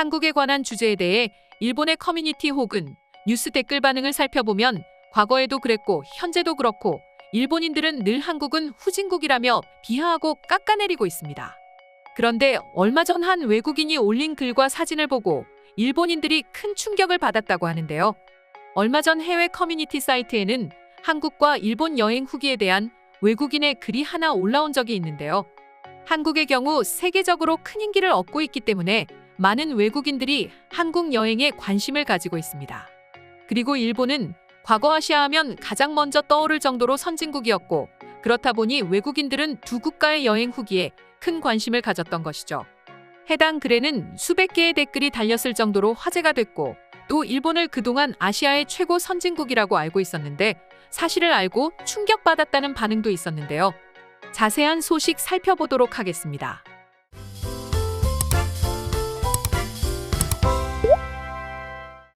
한국에 관한 주제에 대해 일본의 커뮤니티 혹은 뉴스 댓글 반응을 살펴보면 과거에도 그랬고 현재도 그렇고 일본인들은 늘 한국은 후진국이라며 비하하고 깎아내리고 있습니다. 그런데 얼마 전 한 외국인이 올린 글과 사진을 보고 일본인들이 큰 충격을 받았다고 하는데요. 얼마 전 해외 커뮤니티 사이트에는 한국과 일본 여행 후기에 대한 외국인의 글이 하나 올라온 적이 있는데요. 한국의 경우 세계적으로 큰 인기를 얻고 있기 때문에 많은 외국인들이 한국 여행에 관심을 가지고 있습니다. 그리고 일본은 과거 아시아 하면 가장 먼저 떠오를 정도로 선진국이었고 그렇다 보니 외국인들은 두 국가의 여행 후기에 큰 관심을 가졌던 것이죠. 해당 글에는 수백 개의 댓글이 달렸을 정도로 화제가 됐고 또 일본을 그동안 아시아의 최고 선진국이라고 알고 있었는데 사실을 알고 충격받았다는 반응도 있었는데요. 자세한 소식 살펴보도록 하겠습니다.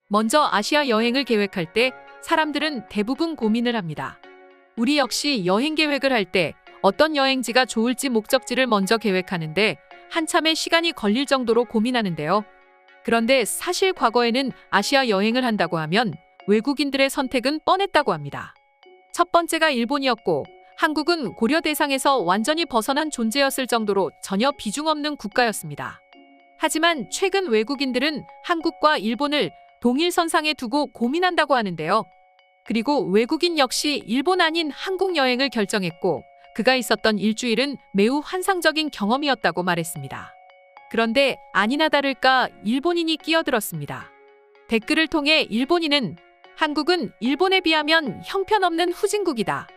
먼저 아시아 여행을 계획할 때 사람들은 대부분 고민을 합니다. 우리 역시 여행 계획을 할 때 어떤 여행지가 좋을지 목적지를 먼저 계획하는데 한참의 시간이 걸릴 정도로 고민하는데요. 그런데 사실 과거에는 아시아 여행을 한다고 하면 외국인들의 선택은 뻔했다고 합니다. 첫 번째가 일본이었고 한국은 고려 대상에서 완전히 벗어난 존재였을 정도로 전혀 비중 없는 국가였습니다. 하지만 최근 외국인들은 한국과 일본을 동일선상에 두고 고민한다고 하는데요. 그리고 외국인 역시 일본 아닌 한국 여행을 결정했고 그가 있었던 일주일은 매우 환상적인 경험이었다고 말했습니다. 그런데 아니나 다를까 일본인이 끼어들었습니다. 댓글을 통해 일본인은 한국은 일본에 비하면 형편없는 후진국이다.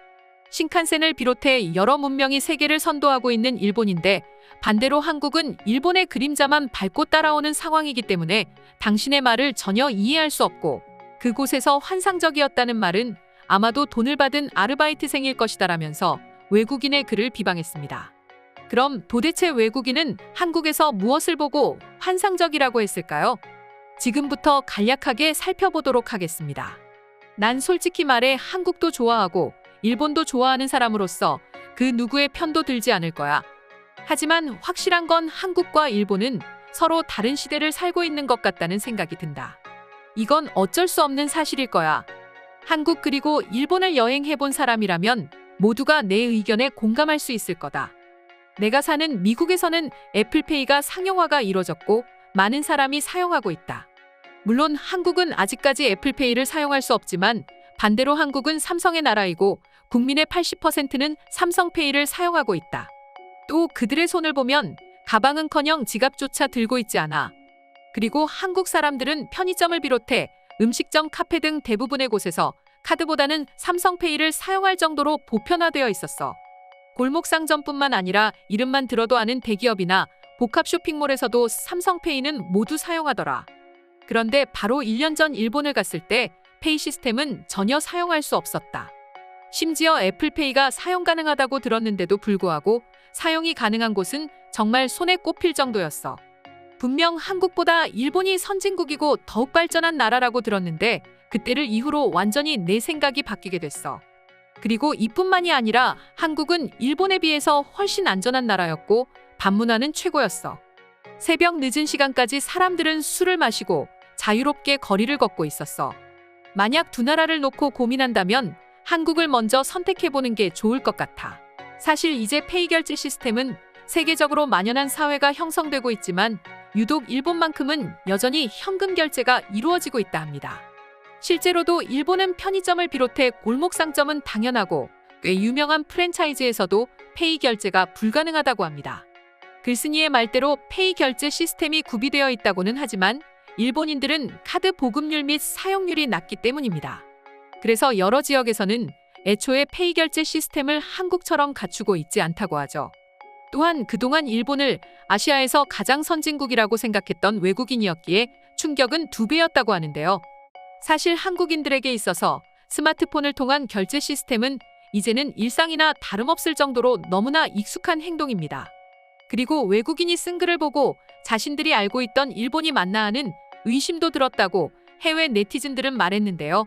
신칸센을 비롯해 여러 문명이 세계를 선도하고 있는 일본인데 반대로 한국은 일본의 그림자만 밟고 따라오는 상황이기 때문에 당신의 말을 전혀 이해할 수 없고 그곳에서 환상적이었다는 말은 아마도 돈을 받은 아르바이트생일 것이다라면서 외국인의 글을 비방했습니다. 그럼 도대체 외국인은 한국에서 무엇을 보고 환상적이라고 했을까요? 지금부터 간략하게 살펴보도록 하겠습니다. 난 솔직히 말해 한국도 좋아하고 일본도 좋아하는 사람으로서 그 누구의 편도 들지 않을 거야. 하지만 확실한 건 한국과 일본은 서로 다른 시대를 살고 있는 것 같다는 생각이 든다. 이건 어쩔 수 없는 사실일 거야. 한국 그리고 일본을 여행해 본 사람이라면 모두가 내 의견에 공감할 수 있을 거다. 내가 사는 미국에서는 애플페이가 상용화가 이뤄졌고 많은 사람이 사용하고 있다. 물론 한국은 아직까지 애플페이를 사용할 수 없지만 반대로 한국은 삼성의 나라이고 국민의 80%는 삼성페이를 사용하고 있다. 또 그들의 손을 보면 가방은커녕 지갑조차 들고 있지 않아. 그리고 한국 사람들은 편의점을 비롯해 음식점, 카페 등 대부분의 곳에서 카드보다는 삼성페이를 사용할 정도로 보편화되어 있었어. 골목 상점뿐만 아니라 이름만 들어도 아는 대기업이나 복합 쇼핑몰에서도 삼성페이는 모두 사용하더라. 그런데 바로 1년 전 일본을 갔을 때 페이 시스템은 전혀 사용할 수 없었다. 심지어 애플페이가 사용 가능하다고 들었는데도 불구하고 사용이 가능한 곳은 정말 손에 꼽힐 정도였어. 분명 한국보다 일본이 선진국이고 더욱 발전한 나라라고 들었는데 그때를 이후로 완전히 내 생각이 바뀌게 됐어. 그리고 이뿐만이 아니라 한국은 일본에 비해서 훨씬 안전한 나라였고 반문화는 최고였어. 새벽 늦은 시간까지 사람들은 술을 마시고 자유롭게 거리를 걷고 있었어. 만약 두 나라를 놓고 고민한다면 한국을 먼저 선택해보는 게 좋을 것 같아. 사실 이제 페이 결제 시스템은 세계적으로 만연한 사회가 형성되고 있지만 유독 일본만큼은 여전히 현금 결제가 이루어지고 있다 합니다. 실제로도 일본은 편의점을 비롯해 골목 상점은 당연하고 꽤 유명한 프랜차이즈에서도 페이 결제가 불가능하다고 합니다. 글쓴이의 말대로 페이 결제 시스템이 구비되어 있다고는 하지만 일본인들은 카드 보급률 및 사용률이 낮기 때문입니다. 그래서 여러 지역에서는 애초에 페이 결제 시스템을 한국처럼 갖추고 있지 않다고 하죠. 또한 그동안 일본을 아시아에서 가장 선진국이라고 생각했던 외국인이었기에 충격은 두 배였다고 하는데요. 사실 한국인들에게 있어서 스마트폰을 통한 결제 시스템은 이제는 일상이나 다름없을 정도로 너무나 익숙한 행동입니다. 그리고 외국인이 쓴 글을 보고 자신들이 알고 있던 일본이 맞나 하는 의심도 들었다고 해외 네티즌들은 말했는데요.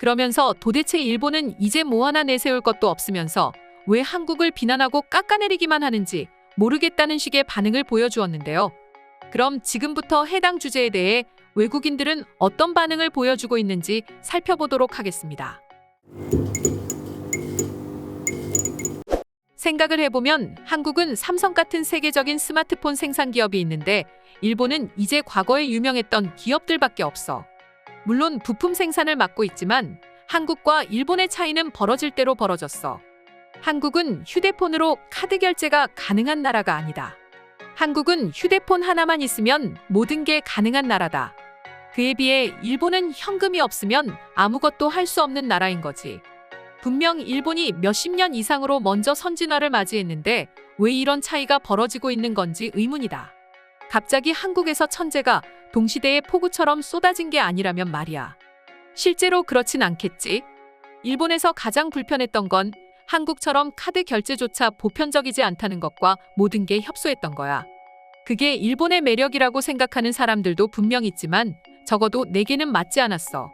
그러면서 도대체 일본은 이제 뭐 하나 내세울 것도 없으면서 왜 한국을 비난하고 깎아내리기만 하는지 모르겠다는 식의 반응을 보여주었는데요. 그럼 지금부터 해당 주제에 대해 외국인들은 어떤 반응을 보여주고 있는지 살펴보도록 하겠습니다. 생각을 해보면 한국은 삼성 같은 세계적인 스마트폰 생산 기업이 있는데 일본은 이제 과거에 유명했던 기업들밖에 없어. 물론 부품 생산을 맡고 있지만 한국과 일본의 차이는 벌어질 대로 벌어졌어. 한국은 휴대폰으로 카드 결제가 가능한 나라가 아니다. 한국은 휴대폰 하나만 있으면 모든 게 가능한 나라다. 그에 비해 일본은 현금이 없으면 아무것도 할 수 없는 나라인 거지. 분명 일본이 몇십 년 이상으로 먼저 선진화를 맞이했는데 왜 이런 차이가 벌어지고 있는 건지 의문이다. 갑자기 한국에서 천재가 동시대의 폭우처럼 쏟아진 게 아니라면 말이야. 실제로 그렇진 않겠지. 일본에서 가장 불편했던 건 한국처럼 카드 결제조차 보편적이지 않다는 것과 모든 게 협소했던 거야. 그게 일본의 매력이라고 생각하는 사람들도 분명 있지만 적어도 내게는 맞지 않았어.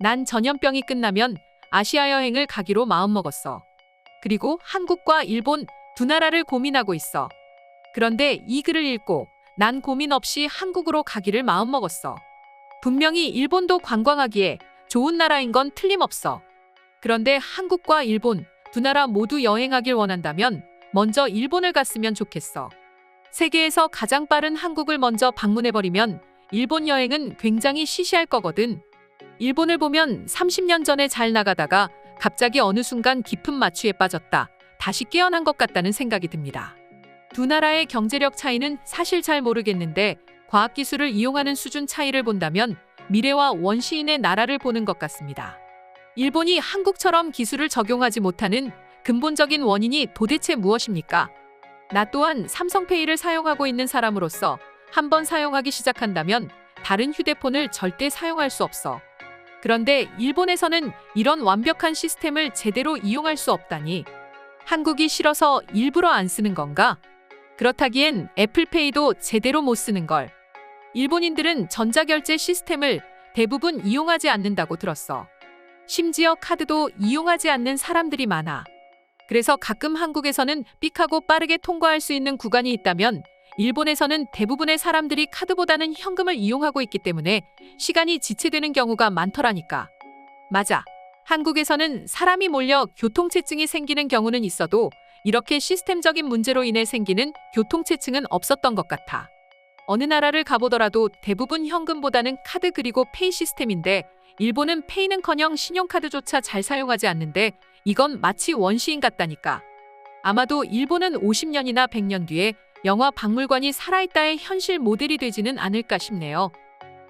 난 전염병이 끝나면 아시아 여행을 가기로 마음먹었어. 그리고 한국과 일본 두 나라를 고민하고 있어. 그런데 이 글을 읽고 난 고민 없이 한국으로 가기를 마음먹었어. 분명히 일본도 관광하기에 좋은 나라인 건 틀림없어. 그런데 한국과 일본 두 나라 모두 여행하길 원한다면 먼저 일본을 갔으면 좋겠어. 세계에서 가장 빠른 한국을 먼저 방문해버리면 일본 여행은 굉장히 시시할 거거든. 일본을 보면 30년 전에 잘 나가다가 갑자기 어느 순간 깊은 마취에 빠졌다. 다시 깨어난 것 같다는 생각이 듭니다. 두 나라의 경제력 차이는 사실 잘 모르겠는데 과학기술을 이용하는 수준 차이를 본다면 미래와 원시인의 나라를 보는 것 같습니다. 일본이 한국처럼 기술을 적용하지 못하는 근본적인 원인이 도대체 무엇입니까? 나 또한 삼성페이를 사용하고 있는 사람으로서 한 번 사용하기 시작한다면 다른 휴대폰을 절대 사용할 수 없어. 그런데 일본에서는 이런 완벽한 시스템을 제대로 이용할 수 없다니 한국이 싫어서 일부러 안 쓰는 건가? 그렇다기엔 애플페이도 제대로 못 쓰는 걸. 일본인들은 전자결제 시스템을 대부분 이용하지 않는다고 들었어. 심지어 카드도 이용하지 않는 사람들이 많아. 그래서 가끔 한국에서는 삑하고 빠르게 통과할 수 있는 구간이 있다면 일본에서는 대부분의 사람들이 카드보다는 현금을 이용하고 있기 때문에 시간이 지체되는 경우가 많더라니까. 맞아. 한국에서는 사람이 몰려 교통체증이 생기는 경우는 있어도 이렇게 시스템적인 문제로 인해 생기는 교통체증은 없었던 것 같아. 어느 나라를 가보더라도 대부분 현금보다는 카드 그리고 페이 시스템인데 일본은 페이는커녕 신용카드조차 잘 사용하지 않는데 이건 마치 원시인 같다니까. 아마도 일본은 50년이나 100년 뒤에 영화 박물관이 살아있다의 현실 모델이 되지는 않을까 싶네요.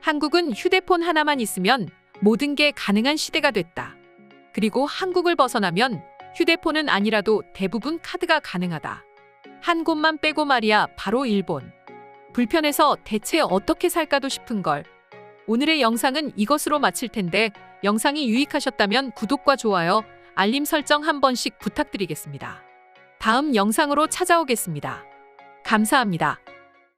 한국은 휴대폰 하나만 있으면 모든 게 가능한 시대가 됐다. 그리고 한국을 벗어나면 휴대폰은 아니라도 대부분 카드가 가능하다. 한 곳만 빼고 말이야 바로 일본. 불편해서 대체 어떻게 살까도 싶은 걸. 오늘의 영상은 이것으로 마칠 텐데 영상이 유익하셨다면 구독과 좋아요, 알림 설정 한 번씩 부탁드리겠습니다. 다음 영상으로 찾아오겠습니다. 감사합니다.